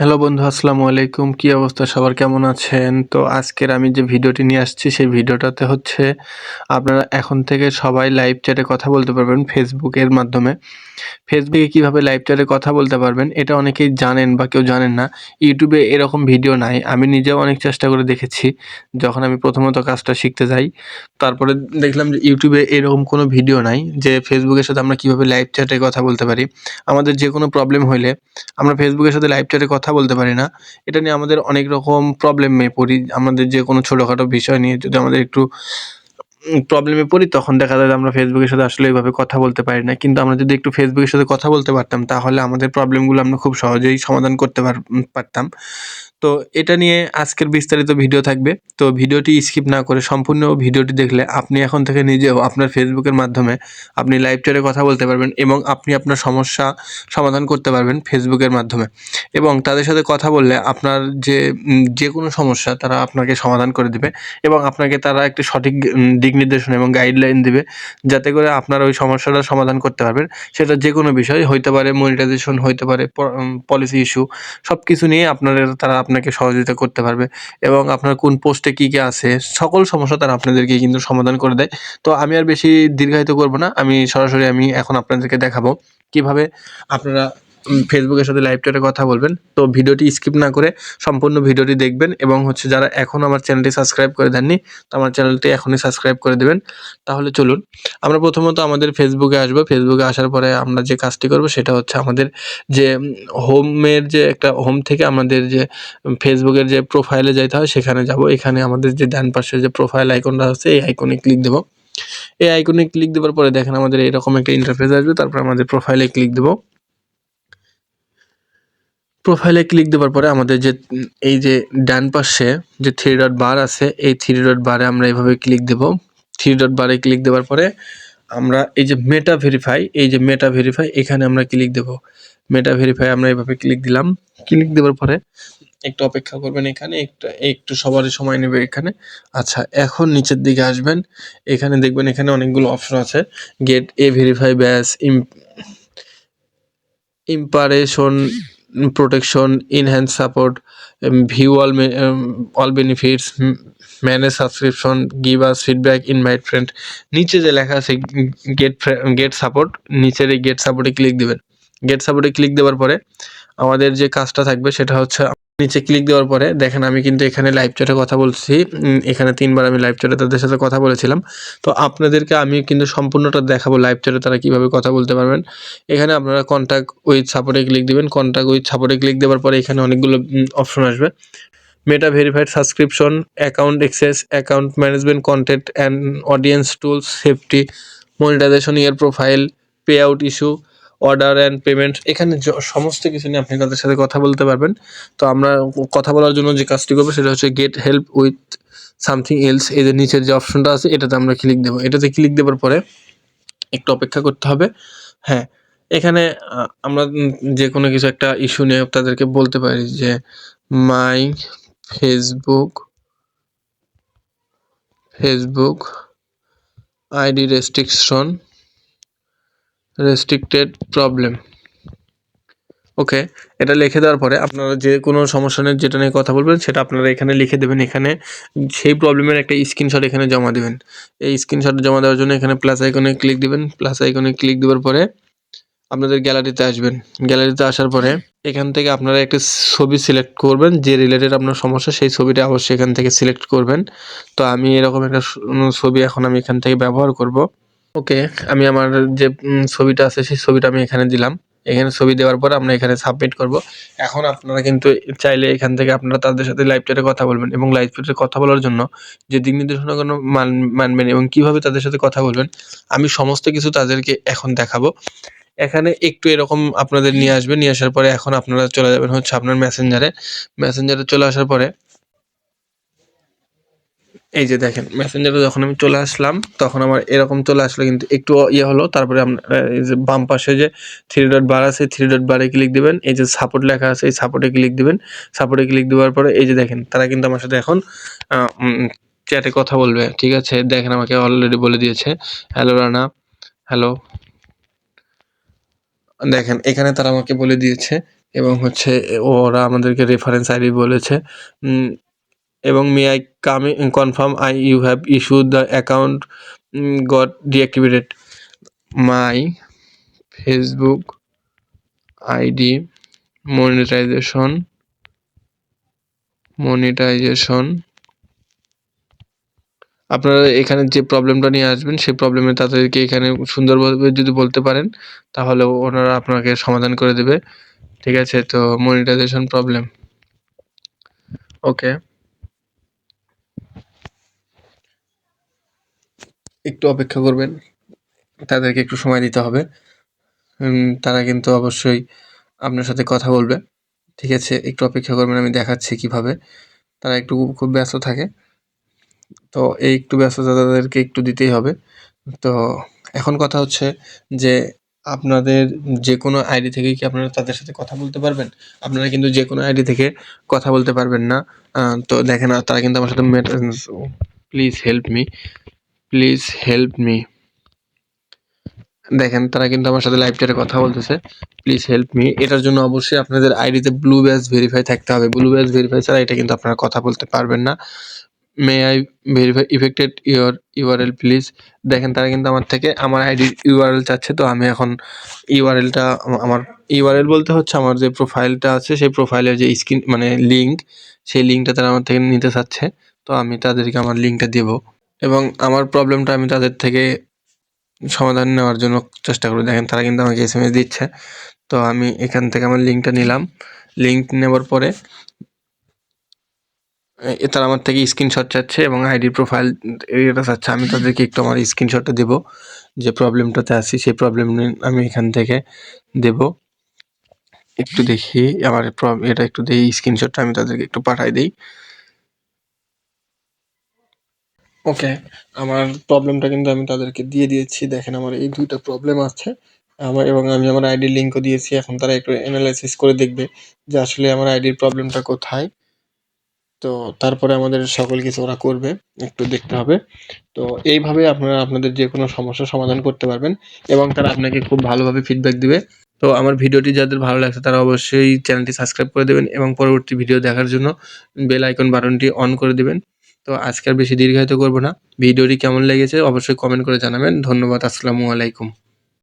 Hello বন্ধু, আসসালামু আলাইকুম। কি অবস্থা? সবার কেমন আছেন? তো আজকের আমি যে ভিডিওটি নিয়ে আসছি, সেই ভিডিওটাতে হচ্ছে আপনারা এখন থেকে সবাই লাইভ চ্যাটে কথা বলতে পারবেন ফেসবুকের মাধ্যমে। ফেসবুকে কীভাবে লাইভ চ্যাটে কথা বলতে পারবেন, এটা অনেকেই জানেন বা কেউ জানেন না। ইউটিউবে এরকম ভিডিও নাই, আমি নিজেও অনেক চেষ্টা করে দেখেছি, যখন আমি প্রথমত কাজটা শিখতে যাই। তারপরে দেখলাম যে ইউটিউবে এরকম কোনো ভিডিও নাই, যে ফেসবুকের সাথে আমরা কীভাবে লাইভ চ্যাটে কথা বলতে পারি। আমাদের যে কোনো প্রবলেম হইলে আমরা ফেসবুকের সাথে লাইভ চ্যাটে কথা বলতে পারি না। এটা নিয়ে আমাদের অনেক রকম প্রবলেমে পড়ি। আমাদের যে কোনো ছোটোখাটো বিষয় নিয়ে যদি আমাদের একটু প্রবলেমে পড়ি, তখন দেখা যায় আমরা ফেসবুকের সাথে আসলে এইভাবে কথা বলতে পারি না। কিন্তু আমরা যদি একটু ফেসবুকের সাথে কথা বলতে পারতাম, তাহলে আমাদের প্রবলেমগুলো আমরা খুব সহজেই সমাধান করতে পার পারতাম। তো এটা নিয়ে আজকের বিস্তারিত ভিডিও থাকবে। তো ভিডিওটি স্কিপ না করে সম্পূর্ণ ভিডিওটি দেখলে আপনি এখন থেকে নিজেও আপনার ফেসবুকের মাধ্যমে আপনি লাইভ চ্যাটে কথা বলতে পারবেন এবং আপনি আপনার সমস্যা সমাধান করতে পারবেন ফেসবুকের মাধ্যমে। এবং তাদের সাথে কথা বললে আপনার যে যে কোনো সমস্যা তারা আপনাকে সমাধান করে দেবে এবং আপনাকে তারা একটি সঠিক দিক নির্দেশনা এবং গাইডলাইন দেবে যাতে করে আপনার ওই সমস্যাটা সমাধান করতে পারবেন। সেটা যে কোনো বিষয়, হইতে পারে মনিটাইজেশন হইতে পারে পলিসি ইস্যু সব কিছু নিয়ে আপনার তারা আপনাকে সহযোগিতা করতে পারবে এবং আপনার কোন পোস্টে কী কী আছে, সকল সমস্যা তারা আপনাদেরকে কিন্তু সমাধান করে দেয়। তো আমি আর বেশি দীর্ঘায়িত করব না, আমি সরাসরি আমি এখন আপনাদেরকে দেখাবো কীভাবে আপনারা ফেসবুকের সাথে লাইভ চ্যাটে কথা বলবেন। তো ভিডিওটি স্কিপ না করে সম্পূর্ণ ভিডিওটি দেখবেন এবং হচ্ছে যারা এখন আমার চ্যানেলটি সাবস্ক্রাইব করে দেননি, তো আমার চ্যানেলটি এখনই সাবস্ক্রাইব করে দেবেন। তাহলে চলুন, আমরা প্রথমত আমাদের ফেসবুকে আসব। ফেসবুকে আসার পরে আমরা যে কাজটি করব সেটা হচ্ছে আমাদের যে হোমের যে একটা হোম থেকে আমাদের যে ফেসবুকের যে প্রোফাইলে যাইতে হয় সেখানে যাব। এখানে আমাদের যে ডান পাশে যে প্রোফাইল আইকনটা আছে, এই আইকনে ক্লিক দেবো। এই আইকনে ক্লিক দেওয়ার পরে দেখেন আমাদের এরকম একটা ইন্টারফেস আসবে, তারপর আমাদের প্রোফাইলে ক্লিক দেবো। প্রোফাইলে ক্লিক দেওয়ার পরে আমাদের যে এই যে ডান পাশে যে থ্রি ডট বার আছে, এই থ্রি ডট বারে আমরা এইভাবে ক্লিক দেব। থ্রি ডট বারে ক্লিক দেওয়ার পরে আমরা এই যে মেটা ভেরিফাই এই যে মেটা ভেরিফাই এখানে আমরা ক্লিক দেব। মেটা ভেরিফাই আমরা এইভাবে ক্লিক দিলাম। ক্লিক দেওয়ার পরে একটু অপেক্ষা করবেন এখানে, একটু একটু সবারই সময় নেবে এখানে। আচ্ছা এখন নিচের দিকে আসবেন। এখানে দেখবেন এখানে অনেকগুলো অপশন আছে। Get a verify badge impersonation protection enhance support view all all benefits manage subscription give us feedback invite friend নিচে যে লেখা আছে গেট গেট সাপোর্ট নিচের এই গেট সাপোর্টে ক্লিক দেবেন। গেট সাপোর্টে ক্লিক দেওয়ার পরে আমাদের যে কাজটা থাকবে সেটা হচ্ছে নিচে ক্লিক দেওয়ার পরে দেখেন আমি কিন্তু এখানে লাইভ চ্যাটে কথা বলছি। এখানে তিনবার আমি লাইভ চ্যাটে তাদের সাথে কথা বলেছিলাম। তো আপনাদেরকে আমি কিন্তু সম্পূর্ণটা দেখাবো লাইভ চ্যাটে তারা কীভাবে কথা বলতে পারবেন। এখানে আপনারা কন্ট্যাক্ট উইথ সাপোর্টে ক্লিক দিবেন। কন্ট্যাক্ট উইথ সাপোর্টে ক্লিক দেওয়ার পরে এখানে অনেকগুলো অপশন আসবে। Meta verified subscription account access account management content and audience tools safety monetization your profile pay out issue order and payment এখানে সমস্ত কিছু নিয়ে আপনি তাদের সাথে কথা বলতে পারবেন। তো আমরা কথা বলার জন্য যে কাজটি করব সেটা হচ্ছে get help with something else এই যে নিচের যে অপশনটা আছে, এটাতে আমরা ক্লিক দেবো। এটাতে ক্লিক দেওয়ার পরে একটু অপেক্ষা করতে হবে। হ্যাঁ এখানে আমরা যে কোনো কিছু একটা ইস্যু নিয়ে তাদেরকে বলতে পারি যে my Facebook Facebook ID restriction restricted problem okay এটা লিখে দেওয়ার পরে আপনারা যে কোনো সমস্যা নিয়ে যেটা নিয়ে কথা বলবেন, সেটা আপনারা এখানে লিখে দেবেন। এখানে সেই প্রবলেমের একটা স্ক্রিনশট এখানে জমা দেবেন। এই স্ক্রিনশট জমা দেওয়ার জন্য এখানে প্লাস আইকনে ক্লিক দিবেন। প্লাস আইকনে ক্লিক দেওয়ার পরে আপনাদের গ্যালারিতে আসবেন। গ্যালারিতে আসার পরে এখান থেকে আপনারা একটা ছবি সিলেক্ট করবেন। যে রিলেটেড আপনার সমস্যা, সেই ছবিটা অবশ্যই এখান থেকে সিলেক্ট করবেন। তো আমি এরকম একটা ছবি এখন আমি এখান থেকে ব্যবহার করব। ওকে, আমি আমার যে ছবিটা আছে, সেই ছবিটা আমি এখানে দিলাম। এখানে ছবি দেওয়ার পর আমরা এখানে সাবমিট করব। এখন আপনারা কিন্তু চাইলে এখান থেকে আপনারা তাদের সাথে লাইভ চ্যাটে কথা বলবেন এবং লাইভ চ্যাটে কথা বলার জন্য যে দিক নির্দেশনাগুলো মান, মানবেন এবং কীভাবে তাদের সাথে কথা বলবেন, আমি সমস্ত কিছু তাদেরকে এখন দেখাবো। এখানে একটু এরকম আপনাদের নিয়ে আসবে, নিয়ে আসার পরে এখন আপনারা চলে যাবেন হচ্ছে আপনার মেসেঞ্জারে মেসেঞ্জারে চলে আসার পরে এই যে দেখেন মেসেঞ্জারে যখন আমি চলে আসলাম, তখন আমার এরকম চলে আসলো, কিন্তু একটু ইয়ে হলো, তারপরে এই যে বাম পাশে যে থ্রি ডট বার আছে থ্রি ডট বারে ক্লিক দিবেন, এই যে সাপোর্ট লেখা আছে, এই সাপোর্টে ক্লিক দিবেন সাপোর্টে ক্লিক দেওয়ার পরে, এই যে দেখেন, তারা কিন্তু আমার সাথে এখন চ্যাটে কথা বলবে, ঠিক আছে? দেখেন, আমাকে অলরেডি বলে দিয়েছে হ্যালো রানা হ্যালো দেখেন, এখানে তারা আমাকে বলে দিয়েছে, এবং হচ্ছে, ওরা আমাদেরকে রেফারেন্স আইডি বলেছে এবং may I come confirm I you have issue the account got deactivated my Facebook ID monetization monetization আপনারা এখানে যে প্রবলেমটা নিয়ে আসবেন, সেই প্রবলেমে তাদেরকে এখানে সুন্দরভাবে যদি বলতে পারেন, তাহলে ওনারা আপনাকে সমাধান করে দেবে। ঠিক আছে, তো মনিটাইজেশন প্রবলেম ওকে একটু অপেক্ষা করবেন। তাদেরকে একটু সময় দিতে হবে। তারা কিন্তু অবশ্যই আপনার সাথে কথা বলবে। ঠিক আছে, একটু অপেক্ষা করবেন, আমি দেখাচ্ছি কীভাবে। তারা একটু খুব ব্যস্ত থাকে। তো এই একটু ব্যস্ততা তাদেরকে একটু দিতেই হবে। তো এখন কথা হচ্ছে যে, আপনাদের যে কোনো আইডি থেকে কি আপনারা তাদের সাথে কথা বলতে পারবেন? আপনারা কিন্তু যে কোনো আইডি থেকে কথা বলতে পারবেন না। তো দেখেন, তারা কিন্তু আমার সাথে please help me please help me দেখেন, তারা কিন্তু আমার সাথে লাইভ চ্যাটে কথা বলতেছে। প্লিজ হেল্প মি এটার জন্য অবশ্যই আপনাদের আইডিতে ব্লু ব্যাজ ভেরিফাই থাকতে হবে। ব্লু ব্যাজ ভেরিফাই ছাড়া এটা কিন্তু আপনারা কথা বলতে পারবেন না। May I verify affected your URL please দেখেন, তারা কিন্তু আমার থেকে আমার আইডির ইউআরএল চাচ্ছে, তো আমি এখন ইউআরএলটা আমার ইউআরএল বলতে হচ্ছে আমার যে প্রোফাইলটা আছে, সেই প্রোফাইলের যে স্ক্রিন মানে লিঙ্ক সেই লিঙ্কটা তারা আমার থেকে নিতে চাচ্ছে। তো আমি তাদেরকে আমার লিঙ্কটা দেব। এবং আমার প্রবলেমটা আমি তাদের থেকে সমাধান নেওয়ার জন্য চেষ্টা করি। দেখেন, তারা কিন্তু আমাকে এস এম এস দিচ্ছে। তো আমি এখান থেকে আমার লিঙ্কটা নিলাম। লিঙ্ক নেওয়ার পরে তারা আমার থেকে স্ক্রিনশট চাচ্ছে এবং আইডি প্রোফাইল এটা চাচ্ছে। আমি তাদেরকে একটু আমার স্ক্রিনশটটা দেব, যে প্রবলেমটাতে আছি, সেই প্রবলেম আমি এখান থেকে দেব। একটু দেখি, আমার এটা একটু দিই স্ক্রিনশটটা আমি তাদেরকে একটু পাঠাই দিই। ওকে আমার প্রবলেমটা কিন্তু আমি তাদেরকে দিয়ে দিয়েছি। দেখেন আমার এই দুইটা প্রবলেম আছে। আমার এবং আমি আমার আইডির লিঙ্কও দিয়েছি। এখন তারা একটু অ্যানালাইসিস করে দেখবে যে আসলে আমার আইডির প্রবলেমটা কোথায়। তো তারপরে আমাদের সকল কিছু ওরা করবে। একটু দেখতে হবে। তো এইভাবে আপনারা আপনাদের যে কোনো সমস্যার সমাধান করতে পারবেন এবং তারা আপনাকে খুব ভালোভাবে ফিডব্যাক দিবে। তো আমার ভিডিওটি যাদের ভালো লাগছে তারা অবশ্যই চ্যানেলটি সাবস্ক্রাইব করে দেবেন এবং পরবর্তী ভিডিও দেখার জন্য বেল আইকন বাটনটি অন করে দেবেন। তো আজকে আর বেশি দীর্ঘায়িত করব না। ভিডিওটি কেমন লেগেছে অবশ্যই কমেন্ট করে জানাবেন। ধন্যবাদ, আসসালামু আলাইকুম।